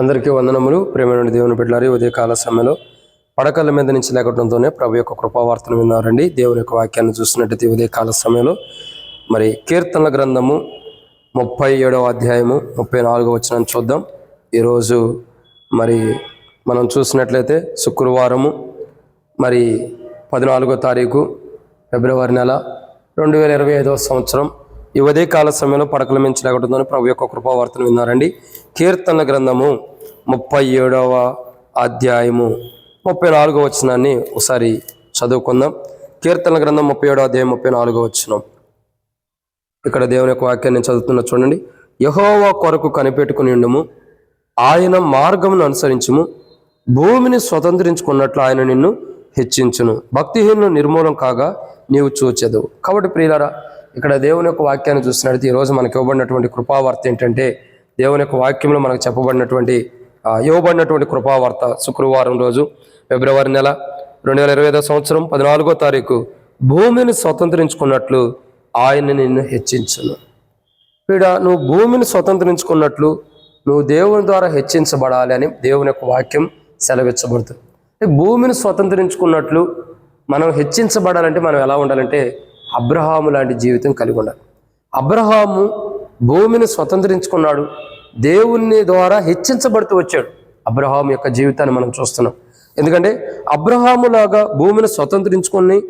అందరికీ వందనములు. ప్రేమైన దేవుని బిడ్డలారి ఉదయ కాల సమయంలో పడకల మీద నుంచి లేకటంతోనే ప్రభు యొక్క కృపావార్తను విన్నారండి. దేవుని యొక్క వాక్యాన్ని చూసినట్టయితే ఉదయ కాల సమయంలో మరి కీర్తనల గ్రంథము ముప్పై ఏడవ అధ్యాయము ముప్పై నాలుగో వచ్చిన చూద్దాం. ఈరోజు మరి మనం చూసినట్లయితే శుక్రవారము మరి పద్నాలుగో తారీఖు ఫిబ్రవరి నెల రెండు వేల ఇరవై ఐదవ సంవత్సరం. ఈ కాల సమయంలో పడకల మించి లేకుంటుందని ప్రభు యొక్క కృపావార్తను విన్నారండి. కీర్తన గ్రంథము ముప్పై ఏడవ అధ్యాయము ముప్పై నాలుగో వచనాన్ని ఒకసారి చదువుకుందాం. కీర్తన గ్రంథం ముప్పై ఏడవ అధ్యాయం ముప్పై నాలుగో వచనం. ఇక్కడ దేవుని యొక్క వాక్యాన్ని చదువుతున్న చూడండి. యహోవా కొరకు కనిపెట్టుకుని ఉండుము. ఆయన మార్గమును అనుసరించుము. భూమిని స్వతంత్రించుకున్నట్లు ఆయన నిన్ను హెచ్చించును. భక్తిహీనులు నిర్మూలం కాగా నీవు చూచదు కాబట్టి ప్రియులారా ఇక్కడ దేవుని యొక్క వాక్యాన్ని చూసినట్లయితే ఈరోజు మనకి ఇవ్వబడినటువంటి కృపావార్త ఏంటంటే దేవుని యొక్క వాక్యంలో మనకు చెప్పబడినటువంటి ఇవ్వబడినటువంటి కృపావార్త శుక్రవారం రోజు ఫిబ్రవరి నెల రెండు వేల ఇరవై ఐదో సంవత్సరం పద్నాలుగో తారీఖు. భూమిని స్వతంత్రించుకున్నట్లు ఆయన నిన్ను హెచ్చించును. పీడ నువ్వు భూమిని స్వతంత్రించుకున్నట్లు నువ్వు దేవుని ద్వారా హెచ్చించబడాలి అని దేవుని యొక్క వాక్యం సెలవిచ్చబడుతుంది. భూమిని స్వతంత్రించుకున్నట్లు మనం హెచ్చించబడాలంటే మనం ఎలా ఉండాలంటే అబ్రహాము లాంటి జీవితం కలిగి ఉన్నారు అబ్రహాము భూమిని స్వతంత్రించుకున్నాడు. దేవుని ద్వారా హెచ్చించబడుతూ వచ్చాడు. అబ్రహాం యొక్క జీవితాన్ని మనం చూస్తున్నాం. ఎందుకంటే అబ్రహాములాగా భూమిని స్వతంత్రించుకొని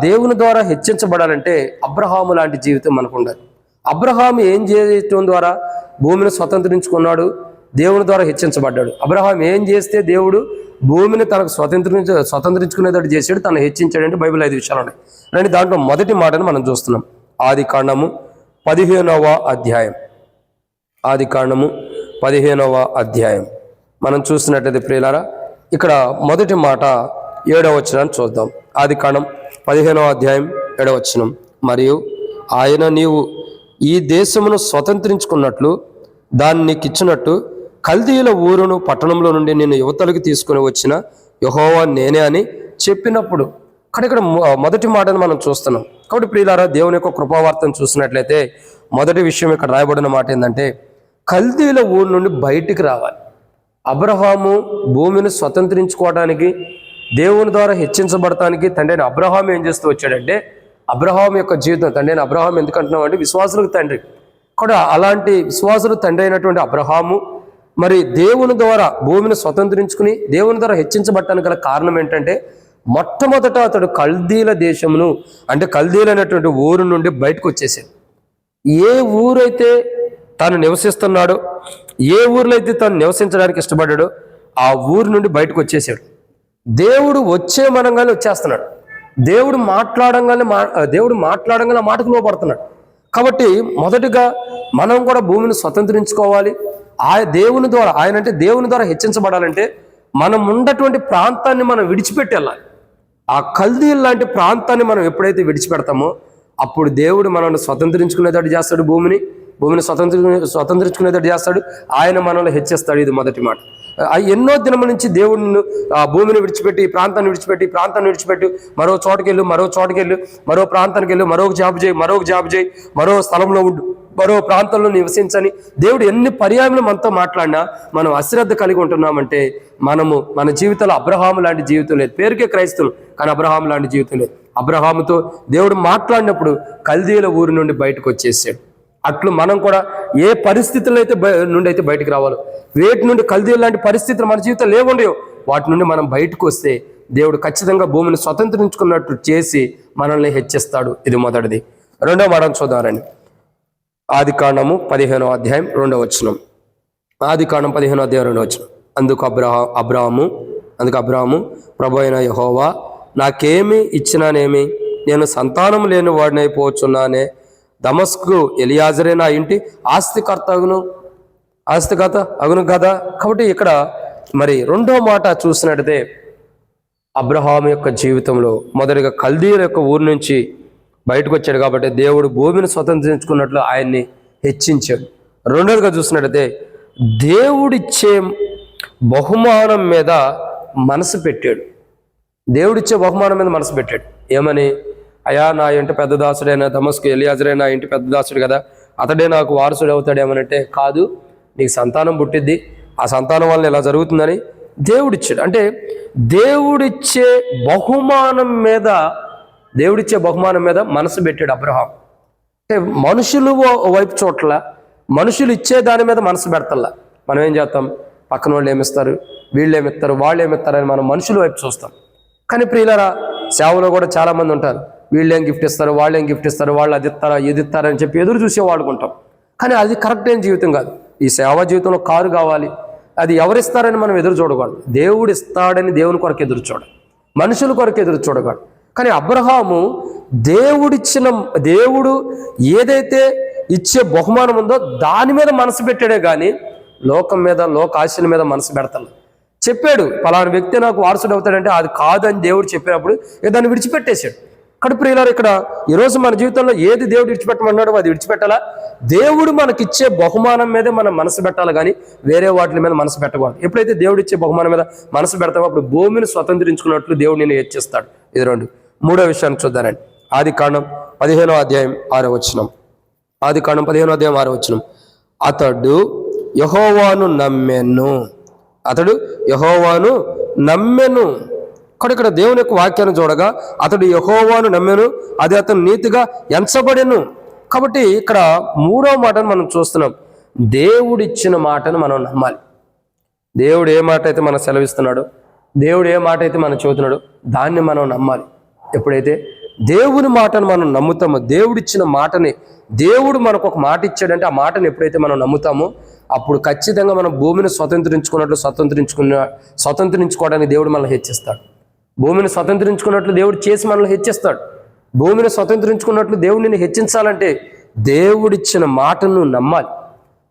దేవుని ద్వారా హెచ్చించబడాలంటే అబ్రహాము లాంటి జీవితం మనకు ఉండాలి. అబ్రహాము ఏం చేయటం ద్వారా భూమిని స్వతంత్రించుకున్నాడు? దేవుని ద్వారా హెచ్చించబడ్డాడు. అబ్రహాం ఏం చేస్తే దేవుడు భూమిని తనకు స్వతంత్రించ స్వతంత్రించుకునేటట్టు చేశాడు తను హెచ్చించాడంటే బైబిల్ ఐదు విషయాలు ఉన్నాయి రండి దాంట్లో మొదటి మాటను మనం చూస్తున్నాం. ఆది కాండము పదిహేనవ అధ్యాయం. ఆది కాండము పదిహేనవ అధ్యాయం. మనం చూసినట్లయితే ప్రియులారా ఇక్కడ మొదటి మాట ఏడవ వచనాన్ని చూద్దాం. ఆది కాండం పదిహేనవ అధ్యాయం ఏడవ వచనం. మరియు ఆయన నీవు ఈ దేశమును స్వతంత్రించుకున్నట్లు దాన్ని నీకు ఇచ్చినట్టు కల్దీల ఊరును పట్టణంలో నుండి నేను యువతలకు తీసుకుని వచ్చిన యహోవా నేనే అని చెప్పినప్పుడు కానీ ఇక్కడ మొ- మొదటి మాటను మనం చూస్తున్నాం. కాబట్టి ప్రియులారా దేవుని యొక్క కృపావార్తను చూసినట్లయితే మొదటి విషయం ఇక్కడ రాయబడిన మాట ఏంటంటే కల్దీల ఊరు నుండి బయటికి రావాలి. అబ్రహాము భూమిని స్వతంత్రించుకోవడానికి దేవుని ద్వారా హెచ్చించబడటానికి తండ్రిని అబ్రహాం ఏం చేస్తూ వచ్చాడంటే అబ్రహాం యొక్క జీవితం తండ్రిని అబ్రహాం ఎందుకంటున్నాం అంటే విశ్వాసులకు తండ్రి. కూడా అలాంటి విశ్వాసులు తండ్రి అయినటువంటి అబ్రహాము మరి దేవుని ద్వారా భూమిని స్వతంత్రించుకుని దేవుని ద్వారా హెచ్చించబట్టడానికి గల కారణం ఏంటంటే మొట్టమొదట అతడు కల్దీల దేశమును అంటే కల్దీలు అనేటువంటి ఊరు నుండి బయటకు వచ్చేసాడు. ఏ ఊరైతే తాను నివసిస్తున్నాడో ఏ ఊర్లో అయితే తను నివసించడానికి ఇష్టపడ్డాడో ఆ ఊరు నుండి బయటకు వచ్చేసాడు. దేవుడు వచ్చే మనంగానే వచ్చేస్తున్నాడు. దేవుడు మాట్లాడంగానే మా దేవుడు మాట్లాడంగానే మాటకు లోపడుతున్నాడు కాబట్టి మొదటిగా మనం కూడా భూమిని స్వతంత్రించుకోవాలి. ఆ దేవుని ద్వారా ఆయన అంటే దేవుని ద్వారా హెచ్చించబడాలంటే మనం ఉన్నటువంటి ప్రాంతాన్ని మనం విడిచిపెట్టి ఆ కల్దీల్ లాంటి ప్రాంతాన్ని మనం ఎప్పుడైతే విడిచిపెడతామో అప్పుడు దేవుడు మనల్ని స్వతంత్రించుకునేటట్టు చేస్తాడు భూమిని భూమిని స్వతంత్ర స్వతంత్రించుకునేటట్టు చేస్తాడు. ఆయన మనల్ని హెచ్చిస్తాడు. ఇది మొదటి మాట. ఎన్నో దినముల నుంచి దేవుడిని ఆ భూమిని విడిచిపెట్టి ఈ ప్రాంతాన్ని విడిచిపెట్టి ప్రాంతాన్ని విడిచిపెట్టి మరో చోటుకెళ్ళు మరో చోటుకెళ్ళు మరో ప్రాంతానికి వెళ్ళు మరొక జాబ్ చేయి మరొక జాబ్ చేయి మరో స్థలంలో ఉండు మరో ప్రాంతంలో నివసించని దేవుడు ఎన్ని పర్యాయములు మనతో మాట్లాడినా మనం అశ్రద్ధ కలిగి ఉంటున్నామంటే మనము మన జీవితంలో అబ్రహాము లాంటి జీవితం లేదు. పేరుకే క్రైస్తులు కానీ అబ్రహాం లాంటి జీవితం లేదు. అబ్రహాముతో దేవుడు మాట్లాడినప్పుడు కల్దీల ఊరి నుండి బయటకు వచ్చేసాడు. అట్లు మనం కూడా ఏ పరిస్థితుల్లో అయితే బయ- నుండి అయితే బయటకు రావాలో వేటి నుండి కల్దీల లాంటి పరిస్థితులు మన జీవితం లేవుండయో వాటి నుండి మనం బయటకు వస్తే దేవుడు ఖచ్చితంగా భూమిని స్వతంత్రించుకున్నట్టు చేసి మనల్ని హెచ్చిస్తాడు. ఇది మొదటిది. రెండో మాట చూద్దామని ఆది కాండము పదిహేనో అధ్యాయం రెండో వచనం. ఆది కాండం పదిహేనో అధ్యాయం రెండో వచనం. అందుకు అబ్రహా అబ్రాహము అందుకు అబ్రాహము ప్రభు అయిన యహోవా నాకేమి ఇచ్చినానేమి? నేను సంతానం లేని వాడినైపోవచ్చున్నానే దమస్కు ఎలియాజరే నా ఇంటి ఆస్తికర్త అగును ఆస్తికర్త అగును కదా? కాబట్టి ఇక్కడ మరి రెండో మాట చూసినట్టయితే అబ్రహాం యొక్క జీవితంలో మొదటిగా కల్దీర్ యొక్క ఊరు నుంచి బయటకు వచ్చాడు కాబట్టి దేవుడు భూమిని స్వతంత్రించుకున్నట్లు ఆయన్ని హెచ్చించాడు. రెండోదిగా చూసినట్టయితే దేవుడిచ్చే బహుమానం మీద మనసు పెట్టాడు. దేవుడిచ్చే బహుమానం మీద మనసు పెట్టాడు. ఏమని? అయా నా ఇంటి పెద్ద దాసుడైన దమస్కు ఎలియాజరే నా ఇంటి పెద్ద దాసుడు కదా. అతడే నాకు వారసుడు అవుతాడేమనంటే కాదు నీకు సంతానం పుట్టిద్ది. ఆ సంతానం వల్ల ఇలా జరుగుతుందని దేవుడిచ్చాడు. అంటే దేవుడిచ్చే బహుమానం మీద దేవుడిచ్చే బహుమానం మీద మనసు పెట్టాడు అబ్రహాం. అంటే మనుషులు వైపు చోట్ల మనుషులు ఇచ్చే దాని మీద మనసు పెడతల్లా. మనం ఏం చేస్తాం? పక్కన వాళ్ళు ఏమిస్తారు? వీళ్ళు ఏమిస్తారు? వాళ్ళు ఏమిస్తారు అని మనం మనుషుల వైపు చూస్తాం. కానీ ప్రియులరా సేవలో కూడా చాలామంది ఉంటారు. వీళ్ళేం గిఫ్ట్ ఇస్తారు వాళ్ళేం గిఫ్ట్ ఇస్తారు వాళ్ళు అది ఇస్తారా ఇది ఇస్తారా అని చెప్పి ఎదురు చూసే వాడుకుంటాం కానీ అది కరెక్ట్ అయిన జీవితం కాదు. ఈ సేవా జీవితంలో కారు కావాలి అది ఎవరిస్తారని మనం ఎదురు చూడకూడదు. దేవుడు ఇస్తాడని దేవుని కొరకు ఎదురు చూడ మనుషుల కొరకు ఎదురు చూడకూడదు. కానీ అబ్రహాము దేవుడిచ్చిన దేవుడు ఏదైతే ఇచ్చే బహుమానం ఉందో దాని మీద మనసు పెట్టాడే కానీ లోకం మీద లోక ఆశల మీద మనసు పెడతాను చెప్పాడు పలానా వ్యక్తి నాకు వారసుడు అవుతాడంటే అది కాదని దేవుడు చెప్పినప్పుడు దాన్ని విడిచిపెట్టేశాడు. ఇక్కడ ప్రియులారు ఇక్కడ ఈరోజు మన జీవితంలో ఏది దేవుడు విడిచిపెట్టమన్నాడో అది విడిచిపెట్టాలా? దేవుడు మనకిచ్చే బహుమానం మీదే మనం మనసు పెట్టాలి కానీ వేరే వాటి మీద మనసు పెట్టకూడదు. ఎప్పుడైతే దేవుడు ఇచ్చే బహుమానం మీద మనసు పెడతామో అప్పుడు భూమిని స్వతంత్రించుకున్నట్లు దేవుడు నేను హెచ్చిస్తాడు ఇది రెండు. మూడో విషయాన్ని చూద్దానండి ఆది కాండం పదిహేనో అధ్యాయం ఆరో వచనం. ఆది కాండం పదిహేనో అధ్యాయం ఆరో వచనం. అతడు యహోవాను నమ్మెను. అతడు యహోవాను నమ్మెను. అక్కడ ఇక్కడ దేవుని యొక్క వాక్యాన్ని చూడగా అతడు యహోవాను నమ్మాను అది అతను నీతిగా ఎంచబడెను. కాబట్టి ఇక్కడ మూడో మాటను మనం చూస్తున్నాం. దేవుడిచ్చిన మాటను మనం నమ్మాలి. దేవుడు ఏ మాట అయితే మనం సెలవిస్తున్నాడు దేవుడు ఏ మాట అయితే మనం చెబుతున్నాడు దాన్ని మనం నమ్మాలి. ఎప్పుడైతే దేవుని మాటను మనం నమ్ముతామో దేవుడిచ్చిన మాటని దేవుడు మనకు ఒక మాట ఇచ్చాడంటే ఆ మాటను ఎప్పుడైతే మనం నమ్ముతామో అప్పుడు ఖచ్చితంగా మనం భూమిని స్వతంత్రించుకున్నట్లు స్వతంత్రించుకున్న స్వతంత్రించుకోవడానికి దేవుడు మనల్ని హెచ్చిస్తాడు. భూమిని స్వతంత్రించుకున్నట్లు దేవుడు చేసి మనల్ని హెచ్చిస్తాడు. భూమిని స్వతంత్రించుకున్నట్లు దేవుడు నిన్ను హెచ్చించాలంటే దేవుడిచ్చిన మాటను నమ్మాలి.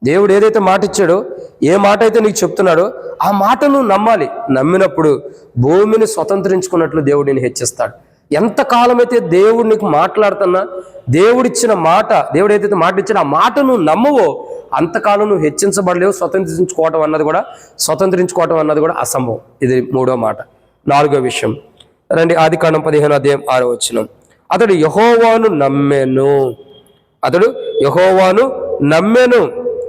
దేవుడు ఏదైతే మాట ఇచ్చాడో ఏ మాట అయితే నీకు చెప్తున్నాడో ఆ మాటను నమ్మాలి. నమ్మినప్పుడు భూమిని స్వతంత్రించుకున్నట్లు దేవుడు నేను హెచ్చిస్తాడు. ఎంతకాలమైతే దేవుడు నీకు మాట్లాడుతున్నా దేవుడిచ్చిన మాట దేవుడు ఏదైతే మాట ఇచ్చిన ఆ మాటను నమ్మవో అంతకాలం నువ్వు హెచ్చించబడలేవు స్వతంత్రించుకోవటం అన్నది కూడా స్వతంత్రించుకోవటం అన్నది కూడా అసంభవం. ఇది మూడో మాట. నాలుగో విషయం. రండి ఆది కాండం పదిహేను అధ్యాయం ఆరో వచ్చిన అతడు యహోవాను నమ్మెను. అతడు యహోవాను నమ్మెను.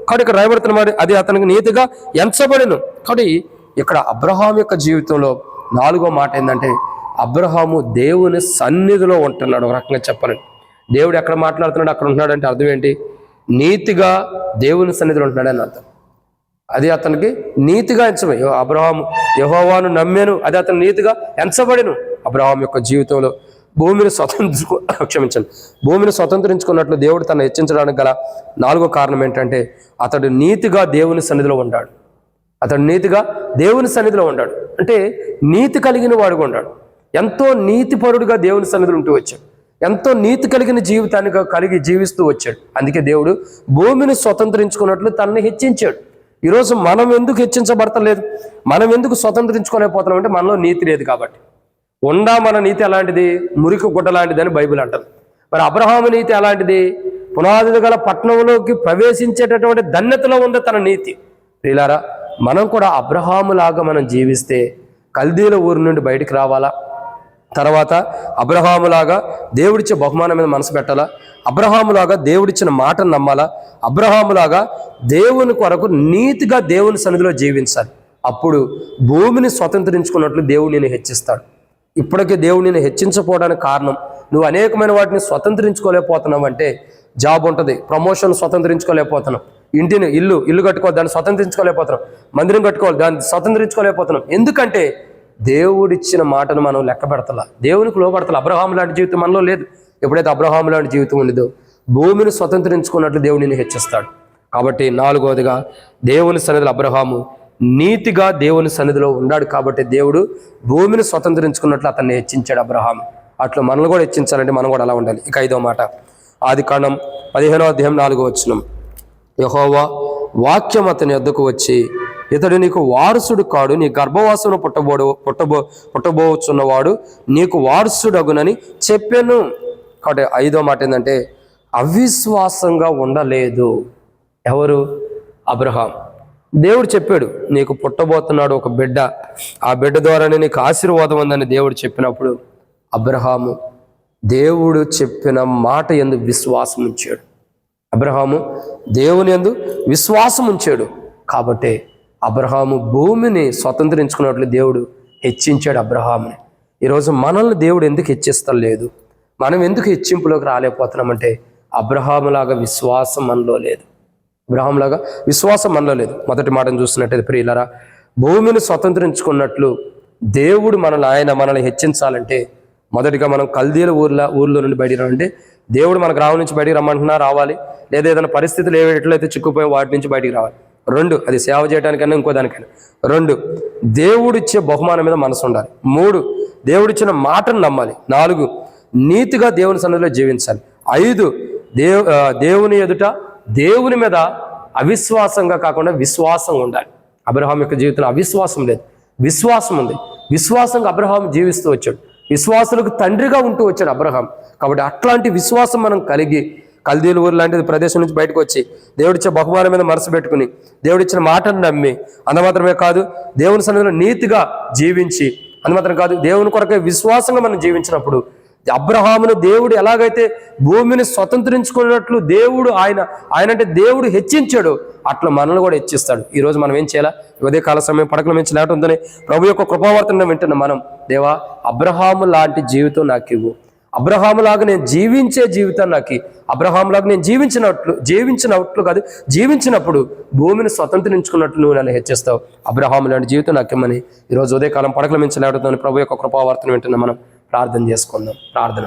కాబట్టి ఇక్కడ రాయబడుతున్న అది అతనికి నీతిగా ఎంచబడిను. కాబట్టి ఇక్కడ అబ్రహాం యొక్క జీవితంలో నాలుగో మాట ఏంటంటే అబ్రహాము దేవుని సన్నిధిలో ఉంటున్నాడు ఒక రకంగా చెప్పాలని దేవుడు ఎక్కడ మాట్లాడుతున్నాడు అక్కడ ఉంటున్నాడు అంటే అర్థం ఏంటి? నీతిగా దేవుని సన్నిధిలో ఉంటున్నాడని అర్థం. అది అతనికి నీతిగా ఎంచబడి అబ్రహాము యహోవాను నమ్మాను. అది అతను నీతిగా ఎంచబడిను. అబ్రహాం యొక్క జీవితంలో భూమిని స్వతంత్ర క్షమించండి. భూమిని స్వతంత్రించుకున్నట్లు దేవుడు తను హెచ్చించడానికి గల నాలుగో కారణం ఏంటంటే అతడు నీతిగా దేవుని సన్నిధిలో ఉన్నాడు అతడు నీతిగా దేవుని సన్నిధిలో ఉన్నాడు అంటే నీతి కలిగిన వాడుగా ఉన్నాడు ఎంతో నీతిపరుడుగా దేవుని సన్నిధిలో ఉంటూ వచ్చాడు. ఎంతో నీతి కలిగిన జీవితాన్ని కలిగి జీవిస్తూ వచ్చాడు. అందుకే దేవుడు భూమిని స్వతంత్రించుకున్నట్లు తనని హెచ్చించాడు. ఈరోజు మనం ఎందుకు హెచ్చించబడతలేదు? మనం ఎందుకు స్వతంత్రించుకోలేకపోతున్నాం అంటే మనలో నీతి లేదు కాబట్టి. ఉండా మన నీతి ఎలాంటిది? మురికి గుడ్డ లాంటిది అని బైబిల్ అంటారు మరి అబ్రహాము నీతి ఎలాంటిది? పునాదులు గల పట్టణంలోకి ప్రవేశించేటటువంటి ధన్యతలో ఉంది తన నీతి. ప్రియులారా మనం కూడా అబ్రహాములాగా మనం జీవిస్తే కల్దీల ఊరు నుండి బయటికి రావాలా? తర్వాత అబ్రహాములాగా దేవుడిచ్చే బహుమానం మీద మనసు పెట్టాలా? అబ్రహాములాగా దేవుడిచ్చిన మాటను నమ్మాలా? అబ్రహాములాగా దేవుని కొరకు నీతిగా దేవుని సన్నిధిలో జీవించాలి. అప్పుడు భూమిని స్వతంత్రించుకున్నట్లు దేవుడు నేను హెచ్చిస్తాడు. ఇప్పటికే దేవుడు నేను హెచ్చించకపోవడానికి కారణం నువ్వు అనేకమైన వాటిని స్వతంత్రించుకోలేకపోతున్నావు అంటే జాబ్ ఉంటుంది ప్రమోషన్ స్వతంత్రించుకోలేకపోతున్నాం. ఇంటిని ఇల్లు ఇల్లు కట్టుకోవాలి దాన్ని స్వతంత్రించుకోలేకపోతున్నాం. మందిరం కట్టుకోవాలి దాన్ని స్వతంత్రించుకోలేకపోతున్నాం. ఎందుకంటే దేవుడిచ్చిన మాటను మనం లెక్క పెడతలా. దేవునికి లోపడతలా అబ్రహాం లాంటి జీవితం మనలో లేదు. ఎప్పుడైతే అబ్రహాం లాంటి జీవితం ఉండదో భూమిని స్వతంత్రించుకున్నట్లు దేవుడిని హెచ్చిస్తాడు. కాబట్టి నాలుగవదిగా దేవుని సన్నిధిలో అబ్రహాము నీతిగా దేవుని సన్నిధిలో ఉన్నాడు కాబట్టి దేవుడు భూమిని స్వతంత్రించుకున్నట్లు అతన్ని హెచ్చించాడు అబ్రహాం అట్లా మనల్ని కూడా హెచ్చించాలంటే మనం కూడా అలా ఉండాలి. ఇక ఐదో మాట. ఆది కాండం పదిహేనో అధ్యాయం నాలుగో వచ్చినం యహోవా వాక్యం అతని వద్దకు వచ్చి ఇతడు నీకు వారసుడు కాడు నీ గర్భవాసను పుట్టబోడు పుట్టబో పుట్టబోచున్నవాడు నీకు వారసుడగునని చెప్పాను. కాబట్టి ఐదో మాట ఏంటంటే అవిశ్వాసంగా ఉండలేదు. ఎవరు? అబ్రహాం. దేవుడు చెప్పాడు నీకు పుట్టబోతున్నాడు ఒక బిడ్డ. ఆ బిడ్డ ద్వారానే నీకు ఆశీర్వాదం ఉందని దేవుడు చెప్పినప్పుడు అబ్రహాము దేవుడు చెప్పిన మాట ఎందు విశ్వాసం ఉంచాడు. అబ్రహాము దేవుని ఎందు విశ్వాసం ఉంచాడు. కాబట్టి అబ్రహాము భూమిని స్వతంత్రించుకున్నట్లు దేవుడు హెచ్చించాడు అబ్రహాముని. ఈరోజు మనల్ని దేవుడు ఎందుకు హెచ్చిస్తం లేదు మనం ఎందుకు హెచ్చింపులోకి రాలేకపోతున్నామంటే అబ్రహాములాగా విశ్వాసం మనలో లేదు. అబ్రహాంలాగా విశ్వాసం మనలో లేదు. మొదటి మాటను చూసినట్టయితే ప్రియులరా భూమిని స్వతంత్రించుకున్నట్లు దేవుడు మనల్ని ఆయన మనల్ని హెచ్చించాలంటే మొదటిగా మనం కల్దీల ఊర్లో ఊర్లో నుండి బయటికి రావాలంటే దేవుడు మన గ్రామం నుంచి బయటికి రమ్మంటున్నా రావాలి. లేదా ఏదైనా పరిస్థితులు ఏవి ఎట్లయితే చిక్కుపోయి వాటి నుంచి బయటికి రావాలి. రెండు అది సేవ చేయడానికైనా ఇంకో దానికైనా. రెండు దేవుడిచ్చే బహుమానం మీద మనసు ఉండాలి. మూడు దేవుడిచ్చిన మాటను నమ్మాలి. నాలుగు నీతిగా దేవుని సన్నిధిలో జీవించాలి. ఐదు దేవు దేవుని ఎదుట దేవుని మీద అవిశ్వాసంగా కాకుండా విశ్వాసం ఉండాలి. అబ్రహాం యొక్క జీవితంలో అవిశ్వాసం లేదు. విశ్వాసం ఉంది. విశ్వాసంగా అబ్రహాం జీవిస్తూ వచ్చాడు. విశ్వాసులకు తండ్రిగా ఉంటూ వచ్చాడు అబ్రహాం కాబట్టి అట్లాంటి విశ్వాసం మనం కలిగి కల్దీలు ఊరు లాంటి ప్రదేశం నుంచి బయటకు వచ్చి దేవుడిచ్చే బహుమానం మీద మనసు పెట్టుకుని దేవుడిచ్చిన మాటను నమ్మి అందుమాత్రమే కాదు దేవుని సన్నిధిలో నీతిగా జీవించి అందుమాత్రం మాత్రం కాదు దేవుని కొరకే విశ్వాసంగా మనం జీవించినప్పుడు అబ్రహామును దేవుడు ఎలాగైతే భూమిని స్వతంత్రించుకున్నట్లు దేవుడు ఆయన ఆయన అంటే దేవుడు హెచ్చించాడు అట్లా మనల్ని కూడా హెచ్చిస్తాడు. ఈరోజు మనం ఏం చేయాలా? ఉదయ కాల సమయం పడకల మించి లేటుందని ప్రభు యొక్క కృపావర్తన వింటున్న మనం దేవా అబ్రహాము లాంటి జీవితం నాకు ఇవ్వు. అబ్రహాములాగా నేను జీవించే జీవితం నాకు అబ్రహాములాగా నేను జీవించినట్లు జీవించినట్లు కాదు జీవించినప్పుడు భూమిని స్వతంత్రించుకున్నట్లు నువ్వు నన్ను హెచ్చిస్తావు. అబ్రహాము లాంటి జీవితం నాకు ఇమ్మని ఈరోజు ఉదయకాలం పడకల మించి లేడుతుంది ప్రభు యొక్క కృపావార్తను వింటున్న మనం ప్రార్థన చేసుకుందాం. ప్రార్థన.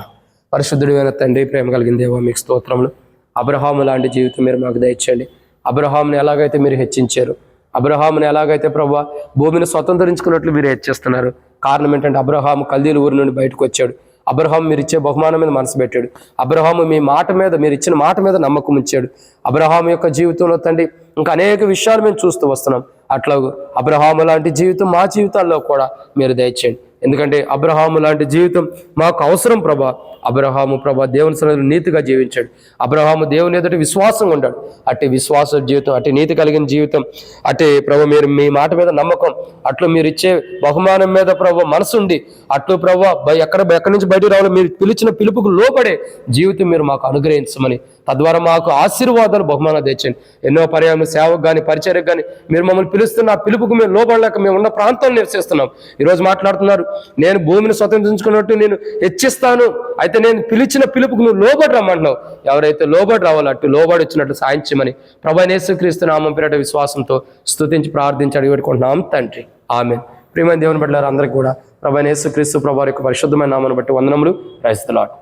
పరిశుద్ధుడు తండ్రి ప్రేమ కలిగిన దేవా మీకు స్తోత్రములు. అబ్రహాము లాంటి జీవితం మీరు మాకు దయచేయండి. అబ్రహాముని ఎలాగైతే మీరు హెచ్చించారు అబ్రహాముని ఎలాగైతే ప్రభా భూమిని స్వతంత్రించుకున్నట్లు మీరు హెచ్చిస్తున్నారు కారణం ఏంటంటే అబ్రహాము కల్దీలు ఊరి నుండి బయటకు వచ్చాడు. అబ్రహాం మీరు ఇచ్చే బహుమానం మీద మనసు పెట్టాడు. అబ్రహాము మీ మాట మీద మీరు ఇచ్చిన మాట మీద నమ్మకం ఉంచాడు. అబ్రహాం యొక్క జీవితంలో తండ్రి ఇంకా అనేక విషయాలు మేము చూస్తూ వస్తున్నాం. అట్లా అబ్రహాము లాంటి జీవితం మా జీవితాల్లో కూడా మీరు దయచేయండి. ఎందుకంటే అబ్రహాము లాంటి జీవితం మాకు అవసరం ప్రభా. అబ్రహాము ప్రభా దేవుని సన్నిధిలో నీతిగా జీవించాడు. అబ్రహాము దేవుని ఎదుటి విశ్వాసం ఉంటాడు అట్టి విశ్వాస జీవితం అట్టి నీతి కలిగిన జీవితం అట్టి ప్రభు మీరు మీ మాట మీద నమ్మకం అట్లు మీరు ఇచ్చే బహుమానం మీద ప్రభు మనసుండి అట్లు ప్రభు ఎక్కడ ఎక్కడి నుంచి బయటకు రావాలో మీరు పిలిచిన పిలుపుకు లోపడే జీవితం మీరు మాకు అనుగ్రహించమని తద్వారా మాకు ఆశీర్వాదాలు బహుమానాలు తెచ్చండి ఎన్నో పర్యాయం సేవకు కానీ పరిచయకు కానీ మీరు మమ్మల్ని పిలుస్తున్న ఆ పిలుపుకు మేము లోబడలేక మేము ఉన్న ప్రాంతాన్ని నివసిస్తున్నాం. ఈరోజు మాట్లాడుతున్నారు నేను భూమిని స్వతంత్రించుకున్నట్టు నేను హెచ్చిస్తాను అయితే నేను పిలిచిన పిలుపుకు నువ్వు లోబడి రమ్మంటున్నావు. ఎవరైతే లోబడి రావాలో అటు లోబడి వచ్చినట్టు సాయించమని ప్రభా యేసుక్రీస్తు నామం పేరట విశ్వాసంతో స్తుతించి ప్రార్థించి అడిగిపెట్టుకుంటున్నాం తండ్రి. ఆమె ప్రియమైన దేవుని బట్టి అందరికీ కూడా ప్రభా యేసుక్రీస్తు ప్రభా యొక్క పరిశుద్ధమైన నామను బట్టి వందనములు. రైస్తులాట్